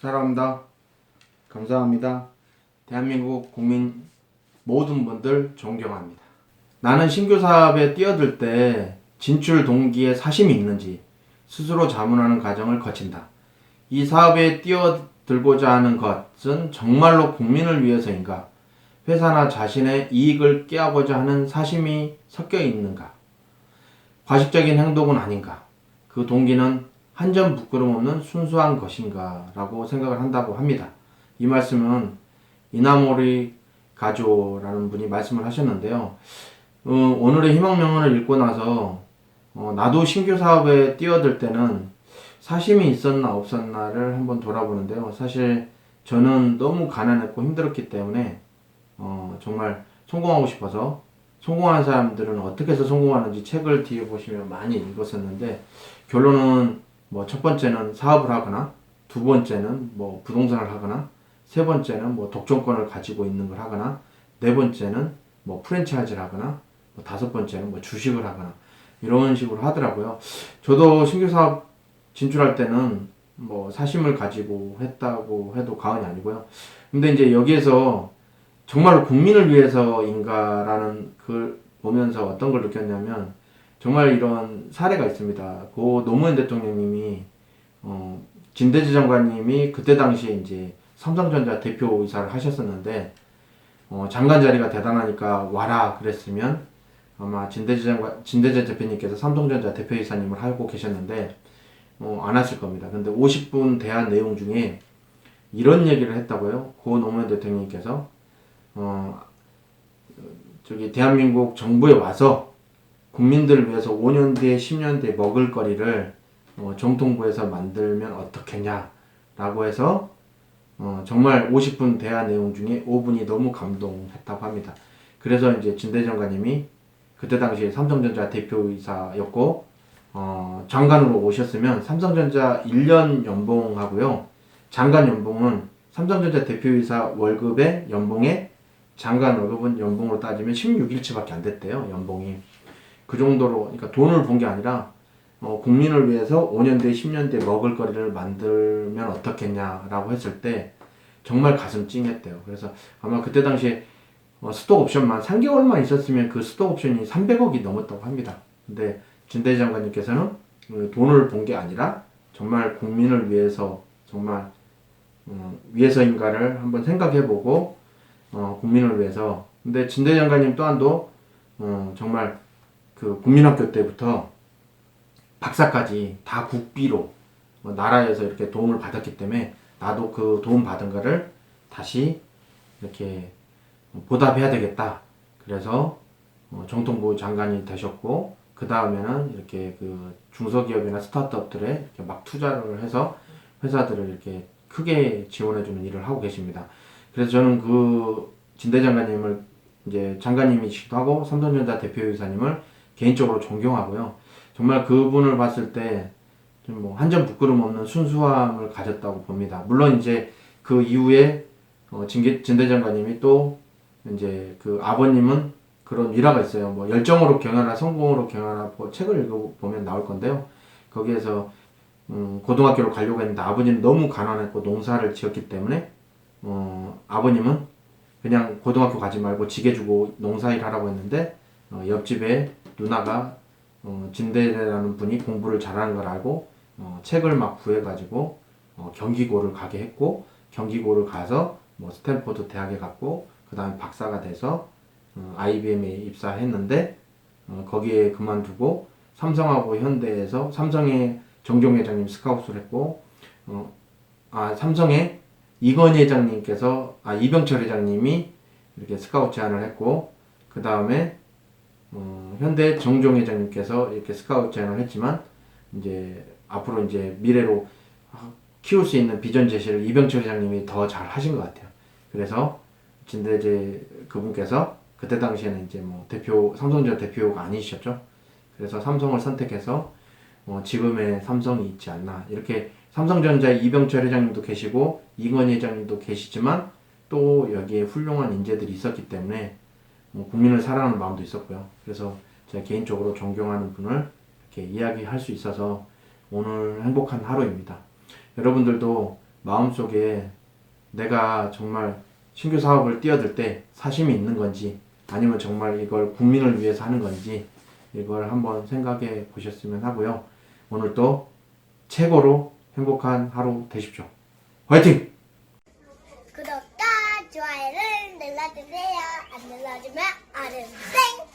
사랑합니다. 감사합니다. 대한민국 국민 모든 분들 존경합니다. 나는 신규 사업에 뛰어들 때 진출 동기에 사심이 있는지 스스로 자문하는 과정을 거친다. 이 사업에 뛰어들고자 하는 것은 정말로 국민을 위해서인가? 회사나 자신의 이익을 꾀하고자 하는 사심이 섞여 있는가? 과식적인 행동은 아닌가? 그 동기는 한 점 부끄럼 없는 순수한 것인가? 라고 생각을 한다고 합니다. 이 말씀은 이나모리 가조라는 분이 말씀을 하셨는데요. 어, 오늘의 희망명언을 읽고 나서 어, 나도 신규 사업에 뛰어들 때는 사심이 있었나 없었나를 한번 돌아보는데요. 사실 저는 너무 가난했고 힘들었기 때문에 어, 정말 성공하고 싶어서 성공한 사람들은 어떻게 해서 성공하는지 책을 뒤에 보시면 많이 읽었었는데 결론은 뭐 첫 번째는 사업을 하거나 두 번째는 뭐 부동산을 하거나 세 번째는 뭐 독점권을 가지고 있는 걸 하거나 네 번째는 뭐 프랜차이즈를 하거나 뭐 다섯 번째는 뭐 주식을 하거나 이런 식으로 하더라고요. 저도 신규 사업 진출할 때는 뭐 사심을 가지고 했다고 해도 과언이 아니고요. 근데 이제 여기에서 정말 국민을 위해서인가라는 걸 보면서 어떤 걸 느꼈냐면 정말 이런 사례가 있습니다. 고 노무현 대통령님이 어, 진대지 장관님이 그때 당시에 이제 삼성전자 대표 이사를 하셨었는데 어, 장관 자리가 대단하니까 와라 그랬으면 아마 진대지 장관 진대재 대표님께서 삼성전자 대표이사님을 하고 계셨는데 어, 안 하실 겁니다. 근데 50분 대한 내용 중에 이런 얘기를 했다고요. 고 노무현 대통령님께서 어, 저기 대한민국 정부에 와서 국민들을 위해서 5년 뒤에 10년 뒤에 먹을 거리를 어, 정통부에서 만들면 어떻겠냐라고 해서 어, 정말 50분 대화 내용 중에 5분이 너무 감동했다고 합니다. 그래서 이제 진대 장관님이 그때 당시에 삼성전자 대표이사였고 어, 장관으로 오셨으면 삼성전자 1년 연봉하고요. 장관 연봉은 삼성전자 대표이사 월급의 연봉의 장관 월급은 연봉으로 따지면 16일치밖에 안 됐대요. 연봉이. 그 정도로 그러니까 돈을 본 게 아니라 어, 국민을 위해서 5년 뒤에 10년 뒤에 먹을 거리를 만들면 어떻겠냐라고 했을 때 정말 가슴 찡했대요. 그래서 아마 그때 당시에 어, 스톡 옵션만 3개월만 있었으면 그 스톡 옵션이 300억이 넘었다고 합니다. 근데 진대 장관님께서는 그 돈을 본 게 아니라 정말 국민을 위해서 정말 어, 위해서인가를 한번 생각해보고 어, 국민을 위해서 근데 진대 장관님 또한도 어, 정말 그 국민학교 때부터 박사까지 다 국비로 어, 나라에서 이렇게 도움을 받았기 때문에 나도 그 도움 받은 거를 다시 이렇게 보답해야 되겠다. 그래서 어, 정통부 장관이 되셨고 그 다음에는 이렇게 그 중소기업이나 스타트업들에 막 투자를 해서 회사들을 이렇게 크게 지원해주는 일을 하고 계십니다. 그래서 저는 그 진대 장관님을 이제 장관님이시기도 하고 삼성전자 대표이사님을 개인적으로 존경하고요. 정말 그분을 봤을 때 좀 뭐 한 점 부끄럼 없는 순수함을 가졌다고 봅니다. 물론 이제 그 이후에 어, 진계, 진대 장관님이 또 이제 그 아버님은 그런 일화가 있어요. 뭐 열정으로 경영하라 성공으로 경영하라 뭐 책을 읽어보면 나올 건데요. 거기에서 음, 고등학교를 가려고 했는데 아버지는 너무 가난했고 농사를 지었기 때문에 어, 아버님은 그냥 고등학교 가지 말고 지게 주고 농사일 하라고 했는데 어, 옆집에 누나가 어, 진대라는 분이 공부를 잘하는 걸 알고 어, 책을 막 구해가지고 어, 경기고를 가게 했고 경기고를 가서 뭐 스탠포드 대학에 갔고 그 다음에 박사가 돼서 어, IBM에 입사했는데 어, 거기에 그만두고 삼성하고 현대에서 삼성의 정종 회장님 스카우트를 했고 어, 아 삼성의 이건희 회장님께서 아 이병철 회장님이 이렇게 스카우트 제안을 했고 그 다음에 어, 현대 정종 회장님께서 이렇게 스카우트 제안을 했지만 이제 앞으로 이제 미래로 키울 수 있는 비전 제시를 이병철 회장님이 더 잘 하신 것 같아요. 그래서 진대제 그분께서 그때 당시에는 이제 뭐 대표 삼성전자 대표가 아니셨죠. 그래서 삼성을 선택해서 어, 지금의 삼성이 있지 않나 이렇게 삼성전자 이병철 회장님도 계시고 이건희 회장님도 계시지만 또 여기에 훌륭한 인재들이 있었기 때문에 뭐 국민을 사랑하는 마음도 있었고요. 그래서 제가 개인적으로 존경하는 분을 이렇게 이야기할 수 있어서 오늘 행복한 하루입니다. 여러분들도 마음속에 내가 정말 신규 사업을 뛰어들 때 사심이 있는 건지 아니면 정말 이걸 국민을 위해서 하는 건지 이걸 한번 생각해 보셨으면 하고요. 오늘도 최고로 행복한 하루 되십시오. 화이팅! 구독과 좋아요를 눌러주세요. 안 눌러주면 얼음 땡!